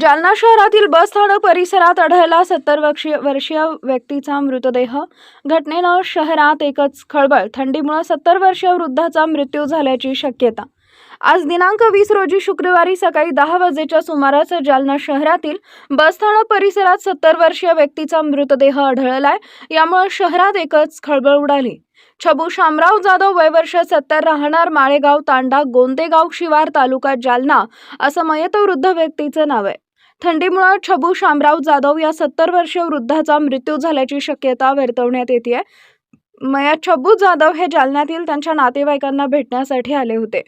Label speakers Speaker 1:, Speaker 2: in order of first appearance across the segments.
Speaker 1: जालना शहरातील बस स्थानक परिसरात आढळला सत्तर वर्षीय वर्षीय व्यक्तीचा मृतदेह. घटनेनं शहरात एकच खळबळ थंडीमुळे सत्तर वर्षीय वृद्धाचा मृत्यू झाल्याची शक्यता आज दिनांक वीस रोजी शुक्रवारी सकाळी दहा वाजेच्या सुमारास जालना शहरातील बसस्थानक परिसरात सत्तर वर्षीय व्यक्तीचा मृतदेह आढळलाय. यामुळे शहरात एकच खळबळ उडाली. छबू शामराव जाधव वय वर्ष सत्तर राहणार माळेगाव तांडा गोंदेगाव शिवार तालुका जालना असं मयत वृद्ध व्यक्तीचं नाव आहे. थंडीमुळे छबू शामराव जाधव या सत्तर वर्षीय वृद्धाचा मृत्यू झाल्याची शक्यता वर्तवण्यात येते मया छबू जाधव हे जालन्यातील त्यांच्या नातेवाईकांना भेटण्यासाठी आले होते.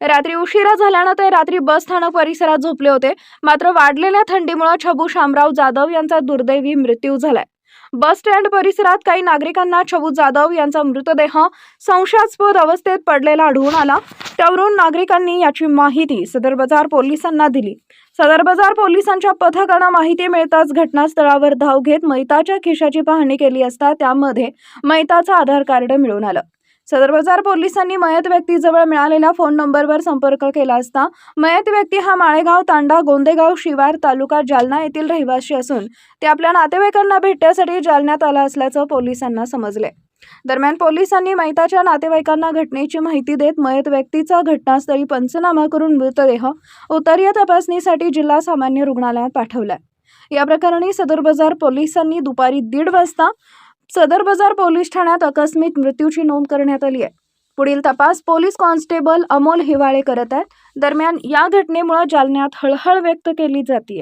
Speaker 1: रात्री उशिरा झाल्यानं ते रात्री बस स्थानक परिसरात झोपले होते. मात्र वाढलेल्या थंडीमुळे छबू शामराव जाधव यांचा दुर्दैवी मृत्यू झालाय. बस स्टँड परिसरात काही नागरिकांना छबू जाधव यांचा मृतदेह संशयास्पद अवस्थेत पडलेला आढळून आला. त्यावरून नागरिकांनी याची माहिती सदर बाजार पोलिसांना दिली. सदर बाजार पोलिसांच्या पथकानं माहिती मिळताच घटनास्थळावर धाव घेत मैताच्या खिशाची पाहणी केली असता त्यामध्ये मैताचं आधार कार्ड मिळून आलं. सदर बाजार पोलिसांनी मयत व्यक्तीजवळ मिळालेल्या फोन नंबरवर संपर्क केला असता मयत व्यक्ती हा माळेगाव तांडा गोंदेगाव शिवार तालुका जालना येथील रहिवासी असून ते आपल्या नातेवाईकांना भेटण्यासाठी जालन्यात आला असल्याचं पोलिसांना समजले. दरम्यान पोलिसांनी मैताच्या नातेवाईकांना घटनेची माहिती देत मयत व्यक्तीचा घटनास्थळी पंचनामा करून मृतदेह उत्तरीय तपासणीसाठी जिल्हा सामान्य रुग्णालयात पाठवलाय या प्रकरणी सदर बाजार पोलिसांनी दुपारी दीड वाजता सदर बाजार पोलीस ठाण्यात आकस्मिक मृत्यूची नोंद करण्यात आली आहे. पुढील तपास पोलीस कॉन्स्टेबल अमोल हिवाळे करत आहेत. दरम्यान या घटनेमुळे जालन्यात हळहळ व्यक्त केली जाते